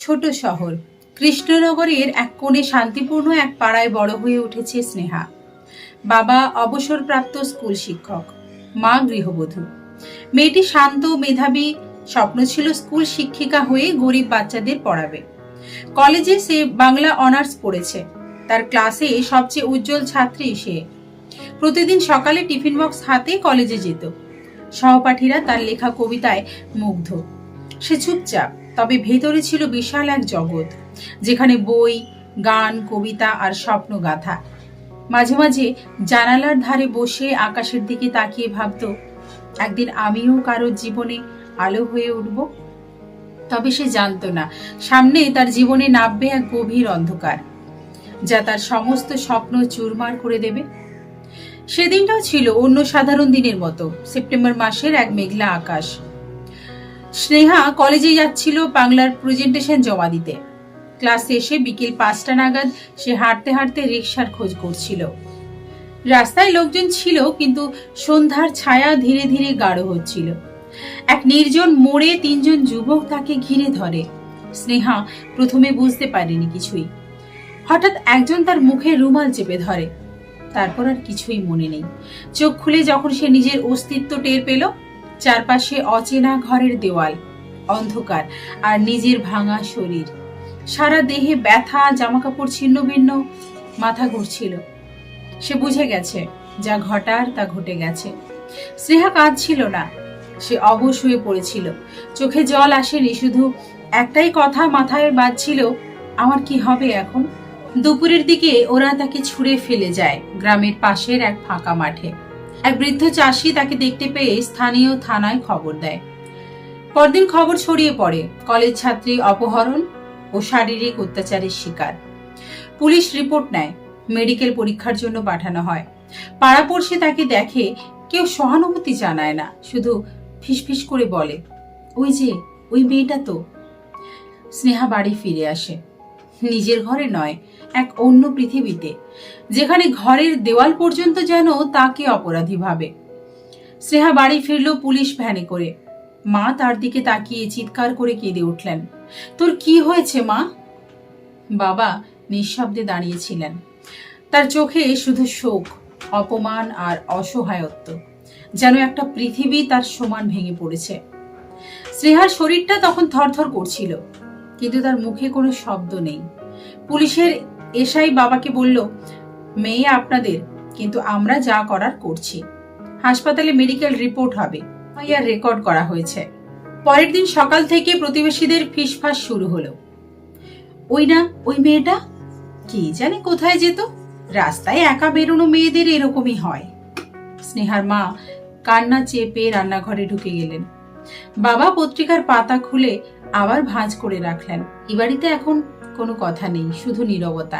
ছোট শহর। কৃষ্ণনগরের এক কোণে শান্তিপূর্ণ এক পাড়ায় বড় হয়ে উঠেছে স্নেহা। বাবা অবসরপ্রাপ্ত স্কুল শিক্ষক, মা গৃহবধূ। মেয়েটি শান্ত মেধাবী, স্বপ্ন ছিল স্কুল শিক্ষিকা হয়ে গরিব বাচ্চাদের পড়াবে। কলেজে সে বাংলা অনার্স পড়েছে। তার ক্লাসে সবচেয়ে উজ্জ্বল ছাত্রী সে। প্রতিদিন সকালে টিফিন বক্স হাতে কলেজে যেত। সহপাঠীরা তার লেখা কবিতায় মুগ্ধ। সে চুপচাপ তবে ভেতরে ছিল বিশাল এক জগৎ, যেখানে বই, গান, কবিতা আর স্বপ্ন গাথা। মাঝে মাঝে জানালার ধারে বসে আকাশের দিকে তাকিয়ে ভাবতো, একদিন আমিও কারোর জীবনে আলো হয়ে উঠব? তবে সে জানতো না, সামনে তার জীবনে নামবে এক গভীর অন্ধকার, যা তার সমস্ত স্বপ্ন চুরমার করে দেবে। সেদিনটাও ছিল অন্য সাধারণ দিনের মতো, সেপ্টেম্বর মাসের এক মেঘলা আকাশ। স্নেহা কলেজে যাচ্ছিল বাংলার প্রেজেন্টেশন জমা দিতে। ক্লাস শেষে বিকেল পাঁচটা নাগাদ সে হাঁটতে হাঁটতে রিক্সার খোঁজ করছিল। রাস্তায় লোকজন ছিল, কিন্তু সন্ধ্যার ছায়া ধীরে ধীরে গাঢ় হচ্ছিল। এক নির্জন মোড়ে তিনজন যুবক তাকে ঘিরে ধরে। স্নেহা প্রথমে বুঝতে পারেনি কিছুই। হঠাৎ একজন তার মুখে রুমাল চেপে ধরে। তারপর আর কিছুই মনে নেই। চোখ খুলে যখন সে নিজের অস্তিত্ব টের পেল চারপাশে অচেনা ঘরের দেওয়াল, অন্ধকার আর নিজের ভাঙা শরীর। সারা দেহে ব্যথা, জামাকাপড় ছিন্ন ভিন্ন, মাথা ঘুরছিল। সে বুঝে গেছে যা ঘটার তা ঘটে গেছে। স্নেহা কাঁদছিল না, সে অবশ হয়ে পড়েছিল। চোখে জল আসেনি, শুধু একটাই কথা মাথায় বাজছিল, আমার কি হবে এখন? দুপুরের দিকে ওরা তাকে ছুঁড়ে ফেলে যায় গ্রামের পাশের এক ফাঁকা মাঠে। এক বৃদ্ধ চাষি তাকে দেখতে পেয়ে স্থানীয় থানায় খবর দেয়। পরদিন খবর ছড়িয়ে পড়ে, কলেজ ছাত্রী অপহরণ ও শারীরিক অত্যাচারের শিকার। পুলিশ রিপোর্ট নেয়, মেডিকেল পরীক্ষার জন্য পাঠানো হয়। পাড়াপড়শি তাকে দেখে কেউ সহানুভূতি জানায় না, শুধু ফিসফিস করে বলে, ওই যে, ওই মেয়েটা তো। স্নেহা বাড়ি ফিরে আসে। নিজের ঘরে নয়, এক অন্য পৃথিবীতে, যেখানে ঘরের দেওয়াল পর্যন্ত যেন তাকে অপরাধী ভাবে। স্নেহা বাড়ি ফিরল পুলিশ ভ্যানে করে। মা তার দিকে তাকিয়ে চিৎকার করে কেঁদে উঠলেন। তোর কি হয়েছে, মা? বাবা নিঃশব্দে দাঁড়িয়েছিলেন। তার চোখে শুধু শোক, অপমান আর অসহায়ত্ব, যেন একটা পৃথিবী তার সমান ভেঙে পড়েছে। স্নেহার শরীরটা তখন থরথর করছিল। কিন্তু তার মুখে কোনো শব্দ নেই। পুলিশের এসাই বাবাকে বলল, মেয়ে আপনাদের, কিন্তু আমরা যা করার করছি। হাসপাতালে মেডিকেল রিপোর্ট হবে আর রেকর্ড করা হয়েছে। পরের দিন সকাল থেকে প্রতিবেশীদের ফিসফাস শুরু হলো। ওই না, ওই মেয়েটা? কি জানে কোথায় যেত? রাস্তায় একা বেরোনো মেয়েদের এরকমই হয়। স্নেহার মা কান্না চেপে রান্নাঘরে ঢুকে গেলেন। বাবা পত্রিকার পাতা খুলে আবার ভাঁজ করে রাখলেন। এ বাড়িতে এখন কোনো কথা নেই, শুধু নীরবতা।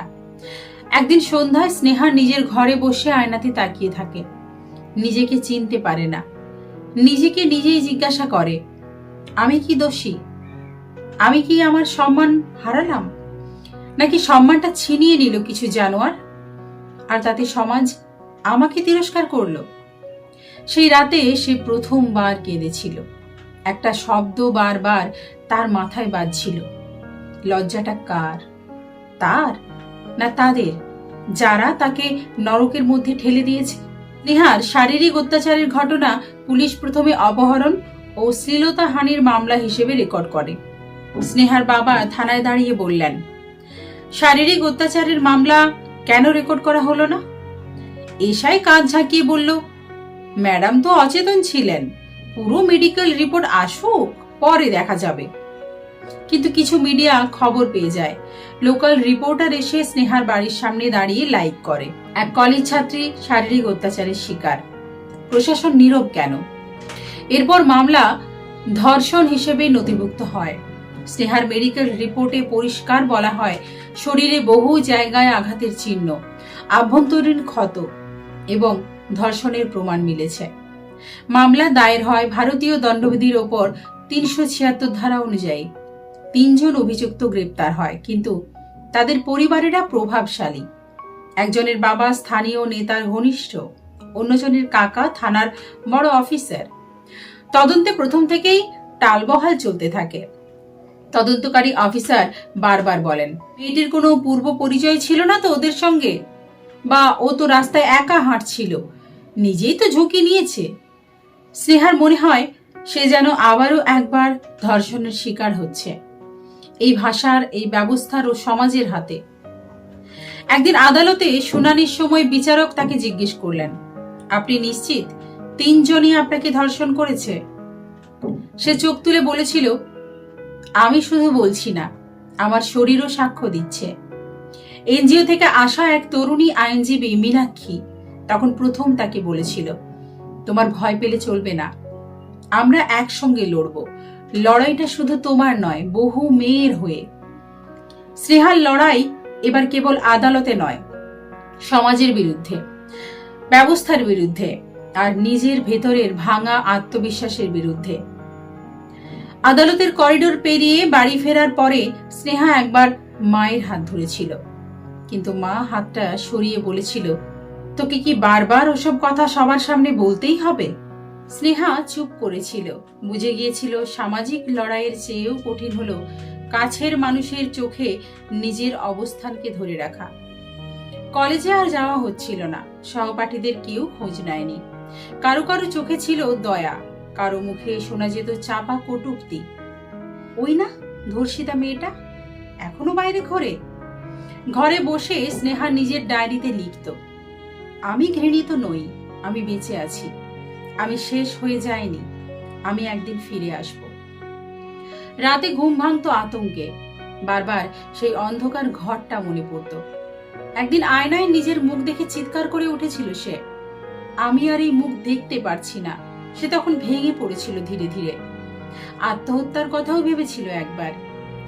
একদিন সন্ধ্যায় স্নেহা নিজের ঘরে বসে আয়নাতে তাকিয়ে থাকে। নিজেকে চিনতে পারে না। নিজেকে নিজেই জিজ্ঞাসা করে, আমি কি দোষী? আমি কি আমার সম্মান হারালাম? নাকি সম্মানটা ছিনিয়ে নিল কিছু জানোয়ার? আর তাতে সমাজ আমাকে তিরস্কার করল? সেই রাতে সে প্রথমবার কেঁদেছিল। একটা শব্দ বারবার তার মাথায় বাজছিল। লজ্জাটা কার? তার? না তাদের? যারা তাকে নরকের মধ্যে ঠেলে দিয়েছে? নেহার শারীরিক অত্যাচারের ঘটনা পুলিশ প্রথমে অপহরণ ও শ্লীলতা হানির মামলা হিসেবে রেকর্ড করে। স্নেহার বাবা থানায় দাঁড়িয়ে বললেন, শারীরিক অত্যাচারের মামলা কেন রেকর্ড করা হলো না? এসাই কাজ ঝাঁকিয়ে বলল, ম্যাডাম তো অচেতন ছিলেন। পুরো মেডিকেল রিপোর্ট আসুক, পরে দেখা যাবে। কিন্তু কিছু মিডিয়া খবর পেয়ে যায়। লোকাল রিপোর্টার এসে স্নেহার বাড়ির সামনে দাঁড়িয়ে লাইভ করে। এক কলেজ ছাত্রী শারীরিক অত্যাচারের শিকার। প্রশাসন নীরব কেন? এরপর মামলা ধর্ষণ হিসেবে নথিভুক্ত হয়। স্নেহার মেডিকেল রিপোর্টে পরিষ্কার বলা হয়, শরীরে বহু জায়গায় আঘাতের চিহ্ন, আভ্যন্তরীণ ক্ষত এবং ধর্ষণের প্রমাণ মিলেছে। মামলা দায়ের হয় ভারতীয় দণ্ডবিধির ওপর তিনশো ছিয়াত্তর ধারা অনুযায়ী। তিনজন অভিযুক্ত গ্রেপ্তার হয়, কিন্তু তাদের পরিবারেরা প্রভাবশালী। একজনের বাবা স্থানীয় নেতার ঘনিষ্ঠ, অন্যজনের কাকা থানার বড় অফিসার। তদন্তে প্রথম থেকেই টালবহাল চলতে থাকে। তদন্তকারী অফিসার বারবার বলেন মেয়েটির কোনো পূর্ব পরিচয় ছিল না তো ওদের সঙ্গে? বা ও তো রাস্তায় একা হাঁটছিল, নিজেই তো ঝুঁকি নিয়েছে। স্নেহার মনে হয় সে যেন আবারও একবার ধর্ষণের শিকার হচ্ছে। এই ভাষার, এই ব্যবস্থার ও সমাজের হাতে। একদিন আদালতে শুনানির সময় বিচারক তাকে জিজ্ঞেস করলেন, আপনি নিশ্চিত তিনজনই আপনাকে ধর্ষণ করেছে? সে চোখ তুলে বলেছিল, আমি শুধু বলছি না, আমার শরীরও সাক্ষ্য দিচ্ছে। এনজিও থেকে আসা এক তরুণী আইনজীবী মীনাক্ষী তখন প্রথম তাকে বলেছিল তোমার ভয় পেলে চলবে না। আমরা একসঙ্গে লড়ব। লড়াইটা শুধু তোমার নয়, বহু মেয়ের হয়ে। স্নেহার লড়াই এবার কেবল আদালতে নয়, সমাজের বিরুদ্ধে, ব্যবস্থার বিরুদ্ধে আর নিজের ভেতরের ভাঙা আত্মবিশ্বাসের বিরুদ্ধে। আদালতের করিডোর পেরিয়ে বাড়ি ফেরার পরে স্নেহা একবার মায়ের হাত ধরেছিল। কিন্তু মা হাতটা সরিয়ে বলেছিল তোকে কি বারবার ওসব কথা সবার সামনে বলতেই হবে? স্নেহা চুপ করেছিল। বুঝে গিয়েছিল সামাজিক লড়াইয়ের চেয়েও কঠিন হলো কাছের মানুষের চোখে নিজের অবস্থানকে ধরে রাখা। কলেজে আর যাওয়া হচ্ছিল না। সহপাঠীদের কেউ খোঁজ নেয়নি। কারও কারও চোখে ছিল দয়া, কারও মুখে শোনা যেত চাপা কটুক্তি। ওই না, ধর্ষিতা মেয়েটা? এখনও বাইরে ঘরে? ঘরে বসে স্নেহা নিজের ডায়েরিতে লিখত। আমি ঘৃণিত নই, আমি বেঁচে আছি। আমি শেষ হয়ে যাইনি, আমি একদিন ফিরে আসব। রাতে ঘুম ভাঙতো আতঙ্কে, বারবার সেই অন্ধকার ঘরটা মনে পড়তো। একদিন আয়নায় নিজের মুখ দেখে চিৎকার করে উঠেছিল সে। আমি আর এই মুখ দেখতে পারছি না, সে তখন ভেঙে পড়েছিল ধীরে ধীরে। আত্মহত্যার কথাও ভেবেছিল একবার,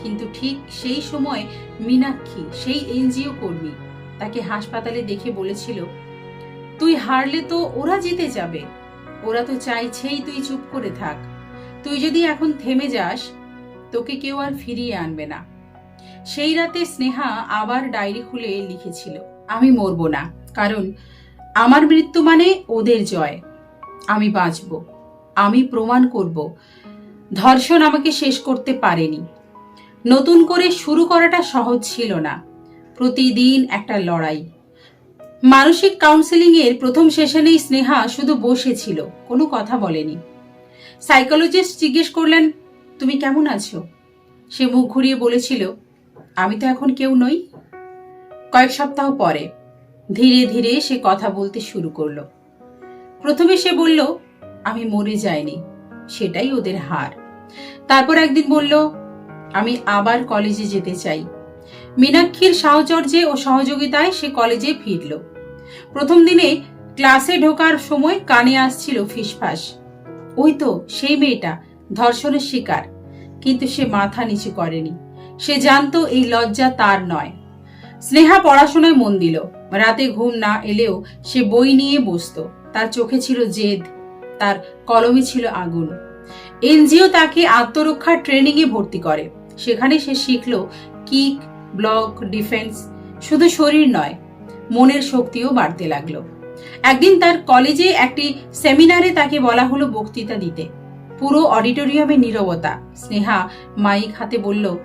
কিন্তু ঠিক সেই সময় মীনাক্ষী, সেই এনজিও কর্মী, তাকে হাসপাতালে দেখে বলেছিল তুই হারলে তো ওরা জিতে যাবে। ওরা তো চাইছেই তুই চুপ করে থাক। তুই যদি এখন থেমে যাস, তোকে কেউ আর ফিরিয়ে আনবে না। সেই রাতে স্নেহা আবার ডায়েরি খুলে লিখেছিল, আমি মরব না, কারণ আমার মৃত্যু মানে ওদের জয়। আমি বাঁচব, আমি প্রমাণ করব। ধর্ষণ আমাকে শেষ করতে পারেনি। নতুন করে শুরু করাটা সহজ ছিল না। প্রতিদিন একটা লড়াই মানসিক কাউন্সেলিং এর প্রথম সেশনেই স্নেহা শুধু বসেছিল কোনো কথা বলেনি। সাইকোলজিস্ট জিজ্ঞেস করলেন, তুমি কেমন আছো? সে মুখ ঘুরিয়ে বলেছিল, আমি তো এখন কেউ নই। কয়েক সপ্তাহ পরে, ধীরে ধীরে সে কথা বলতে শুরু করল। প্রথমে সে বলল, আমি মরে যাইনি, সেটাই ওদের হার। তারপর একদিন বলল, আমি আবার কলেজে যেতে চাই। মীনাক্ষীর সাহচর্যে ও সহযোগিতায় সে কলেজে ফিরল। প্রথম দিনে ক্লাসে ঢোকার সময় কানে আসছিল ফিসফাস। ওই তো সেই মেয়েটা, ধর্ষণের শিকার। কিন্তু সে মাথা নিচু করেনি। সে জানতো এই লজ্জা তার নয়। স্নেহা পড়াশোনায় মন দিল। রাতে ঘুম না এলেও সে বই নিয়ে বসতো। তার চোখে ছিল জেদ। তার কলমে ছিল আগুন। এনজিও তাকে আত্মরক্ষার ট্রেনিং এ ভর্তি করে। সেখানে সে শিখল কিক, ব্লক, ডিফেন্স। শুধু শরীর নয় মনের শক্তিও বাড়তে লাগল। একদিন তার কলেজে একটি সেমিনারে তাকে বলা হলো বক্তৃতা দিতে। পুরো অডিটোরিয়ামে নীরবতা। স্নেহা মাইক হাতে বলল,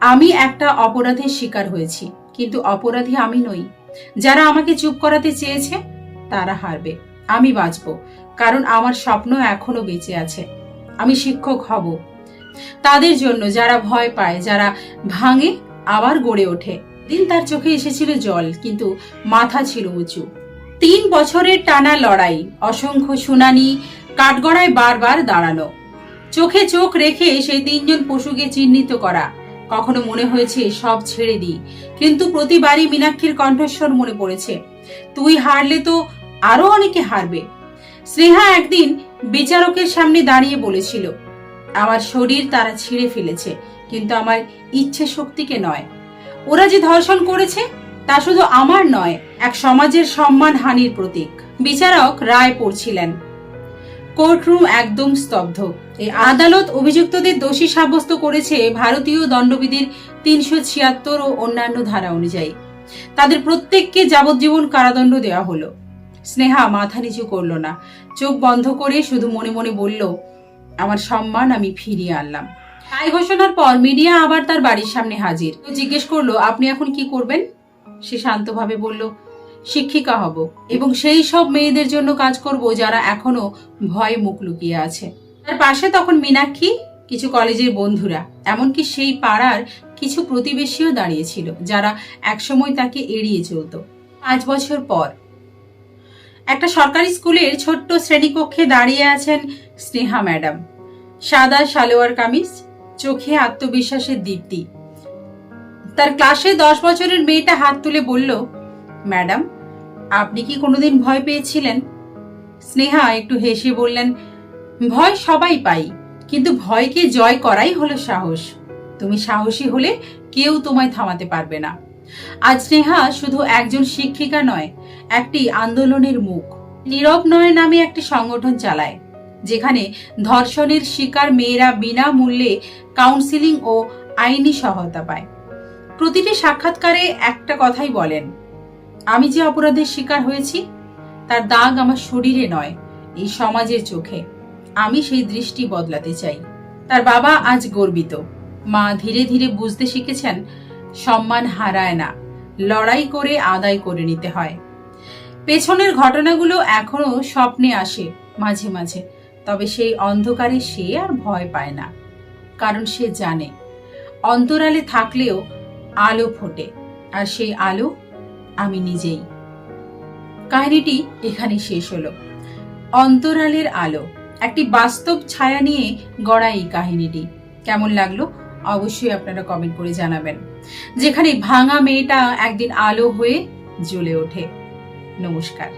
আমি একটা অপরাধের শিকার হয়েছি, কিন্তু অপরাধী আমি নই। যারা আমাকে চুপ করাতে চেয়েছে, তারা হারবে। আমি বাঁচব, কারণ আমার স্বপ্ন এখনও বেঁচে আছে। আমি শিক্ষক হব। তাদের জন্য যারা ভয় পায়, যারা ভাঙে, আবার গড়ে ওঠে। দিন তার চোখে এসেছিল জল, কিন্তু মাথা ছিল উঁচু। তিন বছরের টানা লড়াই, অসংখ্য শুনানি, কাঠগড়ায় বারবার দাঁড়ানো। চোখে চোখ রেখে সেই তিনজন পশুকে চিহ্নিত করা, কখনো মনে হয়েছে সব ছেড়ে দিই, কিন্তু প্রতিবারই মীনাক্ষীর কণ্ঠস্বর মনে পড়েছে, তুই হারলে তো আরও অনেকে হারবে। স্নেহা একদিন বিচারকের সামনে দাঁড়িয়ে বলেছিল, আমার শরীর তারা ছিঁড়ে ফেলেছে, কিন্তু আমার ইচ্ছে শক্তিকে নয় ওরা যে ধর্ষণ করেছে, তা শুধু আমার নয়, এক সমাজের সম্মান হানির প্রতীক। বিচারক রায় পড়ছিলেন। কোর্টরুম একদম স্তব্ধ। এই আদালত অভিযুক্তদের দোষী সাব্যস্ত করেছে ভারতীয় দণ্ডবিধির তিনশো ছিয়াত্তর ও অন্যান্য ধারা অনুযায়ী। তাদের প্রত্যেককে যাবজ্জীবন কারাদণ্ড দেওয়া হলো। স্নেহা মাথা নিচু করল না। চোখ বন্ধ করে শুধু মনে মনে বলল, আমার সম্মান আমি ফিরিয়ে আনলাম। রায় ঘোষণার পর মিডিয়া আবার তার বাড়ির সামনে হাজির। জিজ্ঞেস করল, আপনি এখন কি করবেন? সে শান্তভাবে বলল, শিক্ষিকা হব এবং সেই সব মেয়েদের জন্য কাজ করব যারা এখনও ভয়ে মুখ লুকিয়ে আছে। তার পাশে তখন মীনাক্ষী, কিছু কলেজের বন্ধুরা, এমনকি সেই পাড়ার কিছু প্রতিবেশীও দাঁড়িয়েছিল যারা একসময় তাকে এড়িয়ে চলতো। পাঁচ বছর পর একটা সরকারি স্কুলের ছোট্ট শ্রেণীকক্ষে দাঁড়িয়ে আছেন স্নেহা ম্যাডাম। সাদা সালোয়ার কামিজ চোখে আত্মবিশ্বাসের দীপ্তি। তার ক্লাসে দশ বছরের মেয়েটা হাত তুলে বলল, ম্যাডাম, আপনি কি কোনোদিন ভয় পেয়েছিলেন? স্নেহা একটু হেসে বললেন, ভয় সবাই পাই, কিন্তু ভয়কে জয় করাই হলো সাহস। তুমি সাহসী হলে কেউ তোমায় থামাতে পারবে না। আজ স্নেহা শুধু একজন শিক্ষিকা নয়, একটি আন্দোলনের মুখ। নীরব নয় নামে একটি সংগঠন চালায়। যেখানে ধর্ষণের শিকার মেয়েরা বিনামূল্যে কাউন্সিলিং ও আইনি সহায়তা পায়। প্রতিটি সাক্ষাৎকারে একটা কথাই বলেন, আমি যে অপরাধের শিকার হয়েছি, তার দাগ আমার শরীরে নয়, এই সমাজের চোখে। আমি সেই দৃষ্টি বদলাতে চাই। তার বাবা আজ গর্বিত। মা ধীরে ধীরে বুঝতে শিখেছেন, সম্মান হারায় না, লড়াই করে আদায় করে নিতে হয়। পেছনের ঘটনাগুলো এখনও স্বপ্নে আসে মাঝে মাঝে। তবে সেই অন্ধকারে সে আর ভয় পায় না, কারণ সে জানে অন্তরালে থাকলেও আলো ফোটে, আর সেই আলো আমি নিজেই। কাহিনীটি এখানে শেষ হলো। অন্তরালের আলো, একটি বাস্তব ছায়া নিয়ে গড়া এই কাহিনীটি। কেমন লাগল? অবশ্যই আপনারা কমেন্ট করে জানাবেন। যেখানে ভাঙা মেয়েটা একদিন আলো হয়ে জ্বলে ওঠে। নমস্কার।